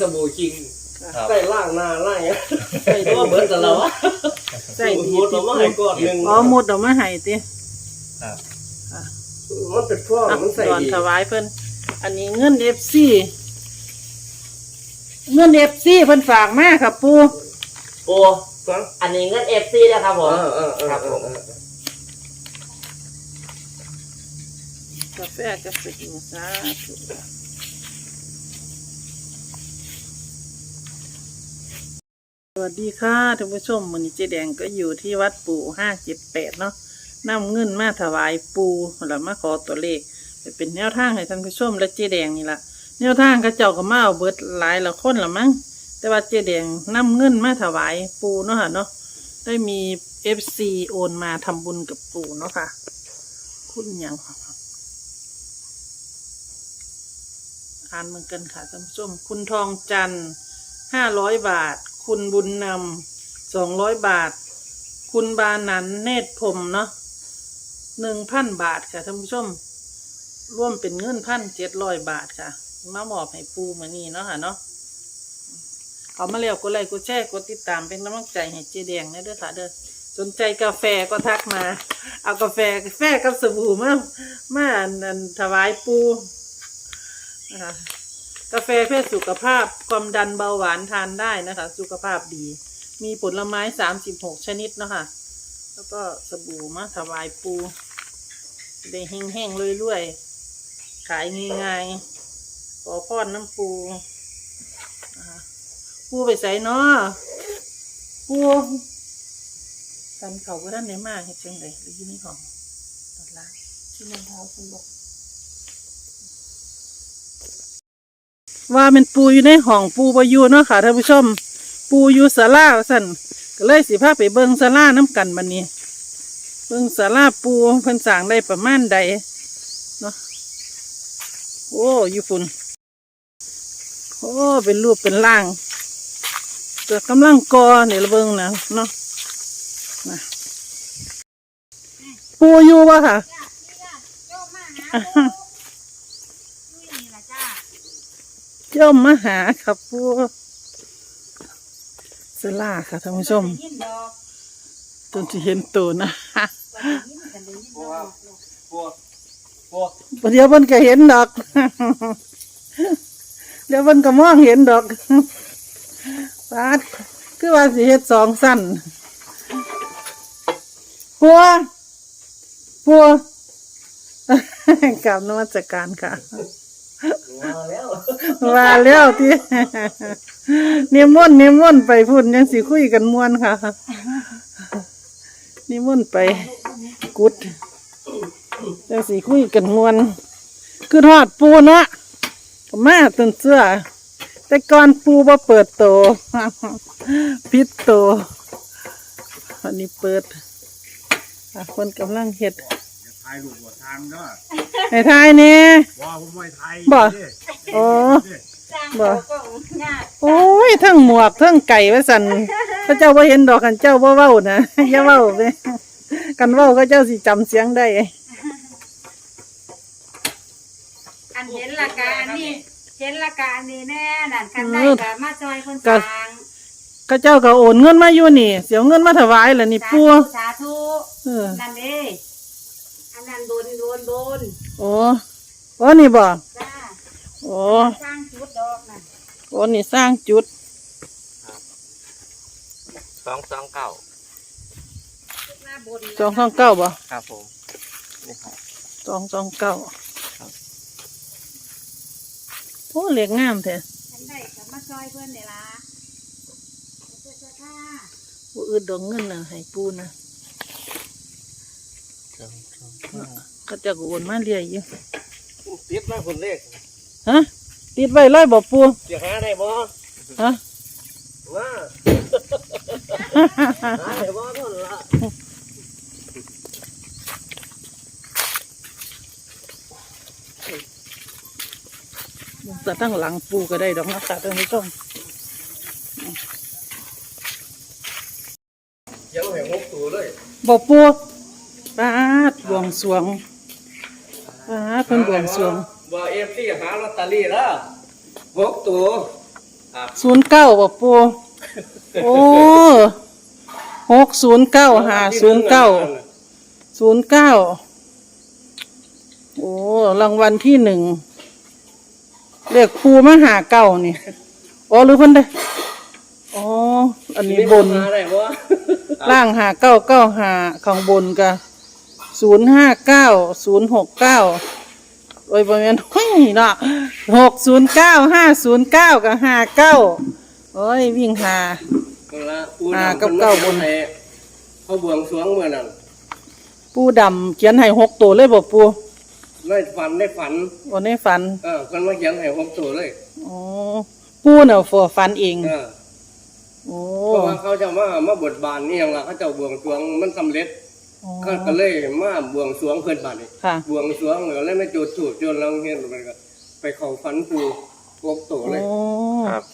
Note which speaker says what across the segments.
Speaker 1: สบู่คิง
Speaker 2: ครับ
Speaker 1: ใส่ล่างหน้าล่างเงี้ยใส่ตัวเหมือนกับเราอะ
Speaker 3: ใส่ดี
Speaker 1: มุด
Speaker 3: ติ
Speaker 1: เรา
Speaker 3: ปู
Speaker 1: มาให้ก้อนหนึ่ง
Speaker 3: อ๋อมุดออกมาให้ติ
Speaker 2: ครับ
Speaker 1: มันเป็นพ่อ
Speaker 3: อะ
Speaker 1: มันใส่
Speaker 3: ก่อน
Speaker 1: ดี
Speaker 3: ถวายเพิ่นอันนี้เงิน FC เงิน FC เพิ่นฝากมาค่ะปู
Speaker 4: ปู
Speaker 1: ฮะ
Speaker 4: อันนี้เงินเอฟซีนะครับผม
Speaker 1: เออเออเออ
Speaker 4: ครับผม
Speaker 1: เออ
Speaker 3: กาแฟกาแฟกินสาธุ วัสดีค่ะท่านผู้ชมมือนี้เจแดงก็อยู่ที่วัดปู่578เนาะนำเงินมาถวายปู่แล้วมาขอตัวเลขไปเป็นแนวทางให้ท่านผู้ชมและเจแดงนี่ละแนวทางก็เจ้าก็มาเอาเบิดหลายละคนละมั้งแต่ว่าเจแดงนำเงินมาถวายปู่เนาะค่ะเนาะได้มีเอฟซีโอนมาทำบุญกับปู่เนาะค่ะ คุณยังอ่านเหมือนกันค่ะท่านผู้ชมคุณทองจันห้าร้อยบาท คุณบุญนำสองร้อยบาท คุณบานันเนตรพรมเนาะหนึ่งพันบาทค่ะท่านผู้ชมร่วมเป็นเงินพันเจ็ดร้อยบาทค่ะ มามอบให้ปูมานี่เนาะค่ะเนาะเอามาแล้วกดไลค์กดแชร์กดติดตามเป็นกำลังใจให้เจแดงนะเด้อค่ะเด้อสนใจกาแฟก็ทักมา เอากาแฟกาแฟกับสบู่มามาอันอันถวายปูนะคะ กาแฟเพื่อสุขภาพความดันเบาหวานทานได้นะคะ สุขภาพดี มีผลไม้สามสิบหกชนิดเนาะค่ะแล้วก็สบู่มาถวายปูได้แห้งๆเรื่อยๆขายง่ายๆขอพรน้ำปูปูไปใส่เนาะปูกันเขาก็ด้านไหนมากเห็นจังเลยหรือยู่ในห้องตัดละที่รองเท้าคุณบอก ว่าเป็นปูอยู่ในห้องปูบอยู่เนาะค่ะท่านผู้ชม ปูอยู่ศาลาสั่นก็เลยสิพาไปเบิ่งศาลาน้ำกันบันนี้ เบิ่งศาลาปูเพิ่นสางได้ประมาณใดเนาะโอ้อยู่ฝุ่นโอ้ เป็นรูปเป็นร่างเกิดกำลังกอเนี่ยระเบิงนะเนาะนะปูอยู่ปะค่ะ อ่าฮะเจ้ามาหาครับปูสลาค่ะท่านผู้ชมจนจะเห็นตัวนะ
Speaker 1: บัวบัวบัว
Speaker 3: ประเดี๋ยวมันก็เห็นดอก เดี๋ยวมันก็มองเห็นดอกปาดคือว่าสิเฮ็ดสองสั้นปัวปัวกลับนมัสการค่ะ
Speaker 1: มาแล้ว
Speaker 3: ว่าแล้วที่นิมนต์นิมนต์ไปพุ่นยังสิคุยกันมวนค่ะนิมนต์ไปกุดยังสิคุยกันมวนคือทอดปูเนาะก็มาต้นเสื้อแต่ก่อนปูบ่เปิดโตพิดโตวันนี้เปิดคนกำลังเฮ็ด
Speaker 2: ถ่ายรูปบ่ทางเนาะ
Speaker 3: ให้ทายเนี่ย
Speaker 2: ว่าผมไม่ถ่าย
Speaker 3: บ่
Speaker 2: เด้
Speaker 3: โอ้
Speaker 2: เด้
Speaker 3: บ่โอ้ยทั้งหมวกทั้งไก่ไว้สั่นพระเจ้าบ่เห็นดอกกันเจ้าบ่เว้านะ อย่าเว้าเด้กันเว้าก็เจ้าสิจำเสียงได้
Speaker 5: อันเห็นละกาอันนี้เห็นละกาอันนี้แน่นั่นคันได้
Speaker 3: เออ
Speaker 5: กะมาจอยคน
Speaker 3: ก็
Speaker 5: สร้าง
Speaker 3: ก็เจ้าก็โอนเงินมาอยู่นี่ เสียเงินมาถวายแล้วนี่
Speaker 5: สา
Speaker 3: ปู่
Speaker 5: ธุสาธุ
Speaker 3: เออ
Speaker 5: นั่นเด้อั นนั้นโดนโดนโดน
Speaker 3: โอ้โอ้นี่บ่
Speaker 5: จ้า
Speaker 3: โอ้
Speaker 5: สร้างชุดดอกนั่น
Speaker 3: โอ้นี่สร้างจุด
Speaker 4: สองสองเก้า
Speaker 5: ชุดหน้าบน
Speaker 3: สองสองเก้าบ่
Speaker 4: ครับผมนี่ครับ
Speaker 3: สองสองเก้าโอ้เหล็กงามแท้
Speaker 5: คันได้กะมาจอยเพื่อนเดี๋ยวละเจ้าเจ้าท่า
Speaker 3: บ่อึดดอกเงินน่ะให้ปู่นะ
Speaker 4: สองสอง เก้า
Speaker 3: ก็เจะก็โอนมาเรื่อยอยู่
Speaker 1: ติดมาคนเลข
Speaker 3: ฮะติดไว้เลยบ่ปู่
Speaker 1: เสียหาได้บ่
Speaker 3: ฮะ
Speaker 1: ว่าหาได้บ่เท่านั้นละ
Speaker 3: แต่ตั้งหลังปูก็ได้ดอกนะคะท่านผู้ชม
Speaker 1: ยังแหงหกตัวเลย
Speaker 3: บ่ปูปาดบ วงสรวงปาดเพิ่นบวงสรวง
Speaker 1: ว่าเอฟซีหาลอตเตอรี่แล้วหกตัว
Speaker 4: ครับ
Speaker 3: ศูนย์เก้าบ่ปูโอ้หกศูนย์เก้าห้าศูนย์เก้าศูนย์เก้าโอ้รางวัลที่หนึ่งเรียกปูมาหาเก้านี่อ๋อหรือเพิ่นได้อ๋ออันนี้บน
Speaker 1: อะไรวะ
Speaker 3: ล่างหาเก้าเก้าหาข้างบนกะ ศูนย์ห้าเก้าศูนย์หกเก้าโอ้ยประมาณเฮ้ยเนาะหกศูนย์เก้าห้าศูนย์เก้ากับห้าเก้าโอ้ยวิ่งหาอ่ากับเก้าบน
Speaker 1: เขาบวงสรวงเมื่อนั้น
Speaker 3: ปูดำเขียนให้หกตัวเลยบอกปู
Speaker 1: ได้ฝันได้ฝัน
Speaker 3: วันนี้ฝัน
Speaker 1: เออคนมาเขียนให้หกตัวเลย
Speaker 3: อ๋อปูเนาะฝัวฝันเอง
Speaker 1: เออ
Speaker 3: โอ้
Speaker 1: เพราะว่าเขาจะมามาบทบานนี่ยังละเขาจะบวงสรวงมันสำเร็จ
Speaker 3: อ๋อ
Speaker 1: เขาก็เลยมาบวงสรวงเพื่อนบานนี่
Speaker 3: ค่ะ
Speaker 1: บวงสรวงแล้วเลยไม่จุดสูตรจนเราเห็นมันก็ไปเขาฝันปูหกตัวเลย
Speaker 3: โอ้
Speaker 4: ครับ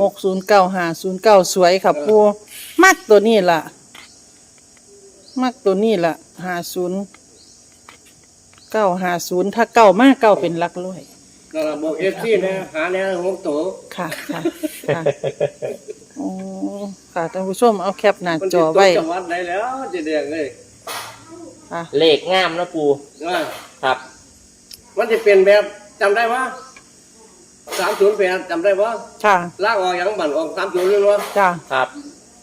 Speaker 3: หกศูนย์เก้าห้าศูนย์เก้าสวยค่ะปูมักตัวนี้ล่ะ มักตัวนี้ล่ะห้าศูนย์เก้าห้าศูนย์ถ้าเก้ามากเก้าเป็นหลักร้อย
Speaker 1: นั่นล่ะบอกเอฟซีนะหาแนวหกตัว
Speaker 3: ค่ะค่ะค่ะโอ้ค่ะท่านผู้ชมเอาแคปหน้า
Speaker 1: มัน
Speaker 3: จ
Speaker 1: ติ
Speaker 3: อ
Speaker 1: ดตัว
Speaker 3: ไว้
Speaker 1: จังหวัดไหนแล้วจะเดียงเลย
Speaker 3: ค่ะ
Speaker 4: เลขงามนะปู
Speaker 1: ว่า
Speaker 4: ครับ
Speaker 1: มันจะเป็นแบบจำได้ปะสามศูนย์แปดจำได้ปะ
Speaker 3: ค่ะ
Speaker 1: ล่างออกอย่างบันออกสามศูนย์เลยวะ
Speaker 3: จ้า
Speaker 4: ครับ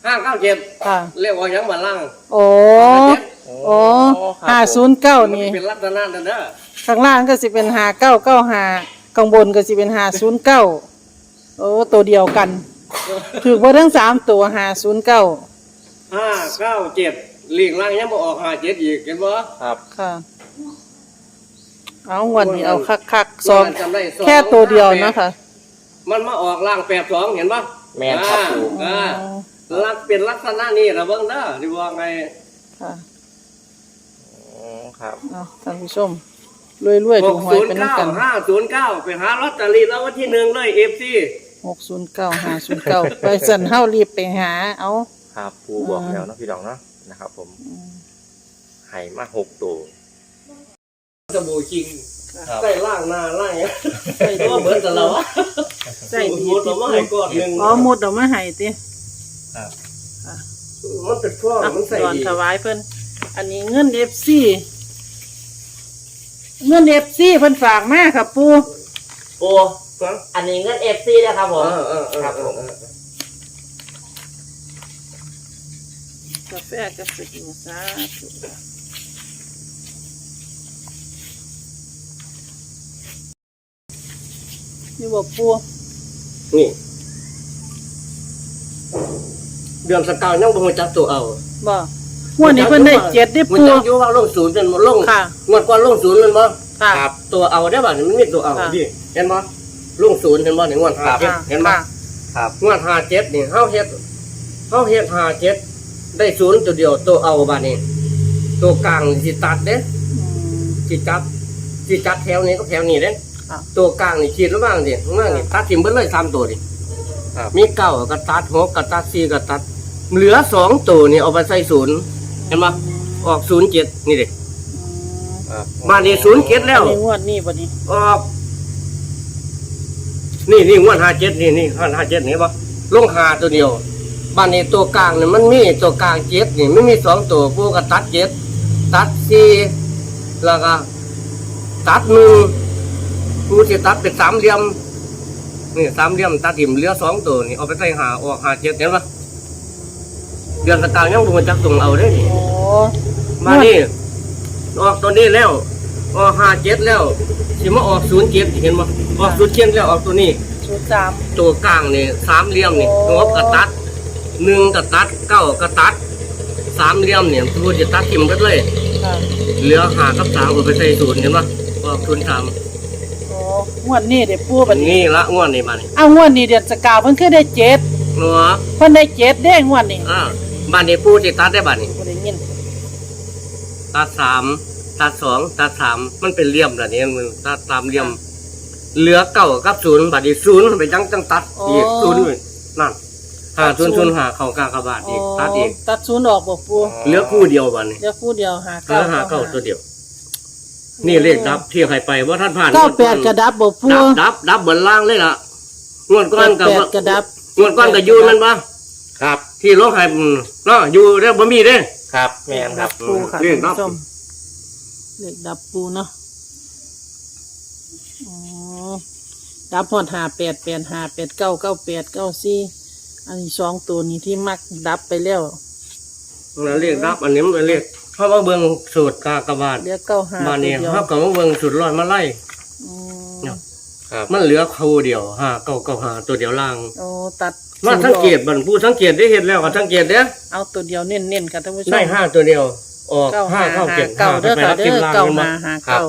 Speaker 1: ห้าเก้าเจ็ด
Speaker 3: ค่ะ
Speaker 1: เรียกออกอย่างบันล่าง
Speaker 3: โอ้โอ้ห้าศูนย์เก้า
Speaker 1: มัน
Speaker 3: นี่
Speaker 1: เป็นลักษณะนั่นเด้อ
Speaker 3: ข้างล่างก็สิเป็นห้าเก้าเก้าห้าข้างบนก็สิเป็นห้าศูนย์เก้าโอ้ตัวเดียวกัน ถือว่าทั้งสามตัวห้าศูนย์เก้า
Speaker 1: ห้าเก้าเจ็ด หลีกล่างยังบ่ออกหาเจ็ดอีกเห็นปะ
Speaker 4: ครับ
Speaker 3: ค่ะ เอาวันนี้เอาคักคักๆสอง
Speaker 1: จำได้สอง
Speaker 3: แค่ตัวเดียวนะคะ
Speaker 1: มันมาออกล่างแปดสองเห็นปะ
Speaker 4: แม่นครับปู
Speaker 1: อ่าอ่าลักเป็นลักษณะนี้ระเบิงเด้อที่ว่าไง
Speaker 3: ค่ะ
Speaker 4: อืมครับ
Speaker 3: เอาท่านผู้ชมรวยๆ
Speaker 1: ห
Speaker 3: ถู
Speaker 1: ก
Speaker 3: กหวย
Speaker 1: ศูนย์
Speaker 3: เป็น
Speaker 1: เก้า
Speaker 3: กัน
Speaker 1: ห้าศูนย์เก้าไปหาลอตเตอรี่แล้ววันที่หนึ่งเลยเอฟซี
Speaker 3: หกศูนย์เก้าห้าศูนย์เก้าไปสั่นเฮารีบไปหา เอา
Speaker 4: ครับปูบอกแล้วเนาะพี่ดองเนาะ นะครับ ผมไห่มาหกตัว
Speaker 1: สบู่คิง
Speaker 4: ครับ
Speaker 1: ใส่ล่างหน้าล่างเนี่ย
Speaker 3: ใส่
Speaker 1: ตัวเหมือนกับเราอะ
Speaker 3: ใส่ดี
Speaker 1: หมดเราไม่ให้ก้อนหนึ่ง
Speaker 3: อ๋อหมดเอามาให้ติ
Speaker 1: มันเป็นฟอง
Speaker 3: อะ
Speaker 1: มันใส่
Speaker 3: ก่อน
Speaker 1: ดี
Speaker 3: ถวายเพิ่นอันนี้เงิน FC เงิน FC เพิ่นฝากมาครับปู
Speaker 4: ปูอันนี้เงินเอฟซีนะครับผม
Speaker 1: เออเออเออ
Speaker 4: ครับผม
Speaker 1: เออ
Speaker 3: กาแฟกาแฟกินสาธุนี่บอกปู
Speaker 1: นี่ เดือนสกาวยังบ่รู้จักตัวเอา
Speaker 3: บ่หัวนี้เพิ่นได้เจ็ดได้
Speaker 1: มัน
Speaker 3: ปู
Speaker 1: จักอยู่ว่าลงศูนย์เป็นบ่ลง
Speaker 3: ค่ะ
Speaker 1: งวดก่อนลงศูนย์แมันบ่
Speaker 3: ค่ะ
Speaker 4: ครับ
Speaker 1: ตัวเอาได้บ่นี่มันมีตัวเอา
Speaker 3: ค่ะ
Speaker 1: ดิเห็นบ่ลงศูนย์เห็นบ่นี่งวด
Speaker 4: ครับ
Speaker 1: ห้าเจ็ดเห็นบ่
Speaker 3: ค่ะ
Speaker 4: ครับ
Speaker 1: งวดห้าเจ็ดนี่เฮาเฮ็ดเฮาเฮ็ดห้าเจ็ด ได้ศูนย์ตัวเดียวตัวเอาบัดนี้ ตัวกลางนี่สิตัดเด้
Speaker 3: อืม
Speaker 1: สิจับสิจับแถวนี้ก็แถวนี้เด้
Speaker 3: ค่ะ
Speaker 1: ตัวกลางนี่ขีดระหว่างดิระหว่างนี่ตัดทิ่มเบิดเลยสามตัวดิ
Speaker 4: ครับ
Speaker 1: มีเก้าก็ตัดหกก็ตัดสี่ก็ตัด เหลือสองตัวนี่เอาไปใส่ศูนย์เห็นปะออกศูนย์เจ็ดนี่เด็ก
Speaker 4: ครับ
Speaker 1: มานี่ศูนย์เจ็ดแล้ว
Speaker 3: อันนี้งวดนี้บ่นี้
Speaker 1: ออกนี่นี่งวดห้าเจ็ดนี่นี่ห้าห้าเจ็ดนี่ปะลงหาตัวเดียว บ้านนี้ตัวกลางเนี่ยมันมีตัวกลางเจ็ดนี่ไม่มีสองตัวพวกก็ตัดเจ็ดตัดสี่แล้วก็ตัดหนึ่งกูจะตัดเป็นสามเหลี่ยมนี่สามเหลี่ยมตัดถิ่มเหลือสองตัวนี่เอาไปใส่หาออกหาเจ็ดเห็นปะเดือนสกาวยังบ่มาจักตรงเอาได้นี่
Speaker 3: โอ้
Speaker 1: มานี่ออกตัวนี้แล้วออกห้าเจ็ดแล้วสิมาออกศูนย์เจ็ดเห็นมั้ออกศูนย์เจ็ดแล้วออกตัวนี้
Speaker 3: ชุดสาม
Speaker 1: ตัวกลางนี่สามเหลี่ยมนี่
Speaker 3: โอ้
Speaker 1: งบกระตัด หนึ่งกระตัดเก้ากระตัดสามเหลี่ยมเนี่ยตัวจะตัดทิมกันเลย
Speaker 3: ค่ะ
Speaker 1: เหลือหากับสามเอาไปใส่ศูนย์เห็นปะออกศูนย์สาม
Speaker 3: โอ้งวดนี้เดี๋ยวปูบัดนี้
Speaker 1: นี่ละงวดนี่มานี่
Speaker 3: อ้าวงวดนี้เดือนสกาวเพิ่นคือได้เจ็ด
Speaker 1: เนาะ
Speaker 3: เพิ่นได้เจ็ดเด้งวดนี้
Speaker 1: อ่าบ้านนี้ปูจะตัดได้บ้านนี้
Speaker 3: บ่ได้ยิน
Speaker 1: ตัดสามตัดสองตัดสามมันเป็นเหลี่ยมแบบนี้มันตัดตามเหลี่ยม เหลือเก้ากับศูนย์บาทอีกศูนย์ไปจังจังตัดอีกศูนย์อีกนั่น หาศูนย์ศูนย์หาเข้ากากบาทอีกตัดอีก
Speaker 3: ตัดศูนย์ออกบ่ปู
Speaker 1: เหลือคู่เดียวบัดนี้
Speaker 3: เดี๋ยวคู่เดียวหา
Speaker 1: เหลื
Speaker 3: เก้า
Speaker 1: อหาเก้าตัวเดียว นี่เลขดับที่ใครไปว่าท่านผ่าน
Speaker 3: เก้าแปดกระดับบ่ปู
Speaker 1: ดับดับดับเบิดล่างเลยล่ะงวดก้อนกับ
Speaker 3: แปดกระดับ
Speaker 1: งวดก้อนกับยูมันปะ
Speaker 4: ครับ
Speaker 1: ที่ร้องไห้อืมเนาะอยู่เด้อบ่มีเด้
Speaker 4: ครับแม่นครับ
Speaker 3: ปูค่ะ
Speaker 1: เรียกดั
Speaker 3: ท่า
Speaker 1: บ
Speaker 3: นผู้ชมเรียกดับปูเนาะอ๋อดับพอดหาแปดแปดหาแปดเก้าเก้าแปดเก้าสี่ อันนี้สองตัวนี้ที่มักดับไปแล้ว
Speaker 1: เราเรียกรับ อันนี้มันเรียกเขามาเบิ่งสูตรกากบาท
Speaker 3: เรียกเก้าหา
Speaker 1: บ้าน
Speaker 3: ตัว
Speaker 1: นี้
Speaker 3: เดียว
Speaker 1: เขาก็มาเบิ่งสูตรร้อยมาไล่
Speaker 3: อืม
Speaker 1: เนาะ
Speaker 4: ครับ
Speaker 1: มันเหลือครูเดียวห้าเก้าเก้าห้าตัวเดียวล่าง
Speaker 3: โอ้ตัด
Speaker 1: มาสังเกตบันผู้สังเกตได้เห็นแล้วก็สังเกตเด้อ
Speaker 3: เอาตัวเดียวเน้นๆค่ะท่านผู้ชม
Speaker 1: ได้ห้าตัวเดียวออก
Speaker 3: เก้า
Speaker 1: ห้า
Speaker 3: หา
Speaker 1: เก้า
Speaker 3: หา
Speaker 1: เจ็ด
Speaker 3: เก้าเด้อ
Speaker 1: ไป
Speaker 3: ค่ะ
Speaker 1: รับ
Speaker 3: เด้
Speaker 1: กิน
Speaker 3: อ
Speaker 1: ล่าง
Speaker 3: เก้า
Speaker 1: มัน
Speaker 3: หา
Speaker 1: มา
Speaker 3: หา
Speaker 4: ครับ
Speaker 3: เก้า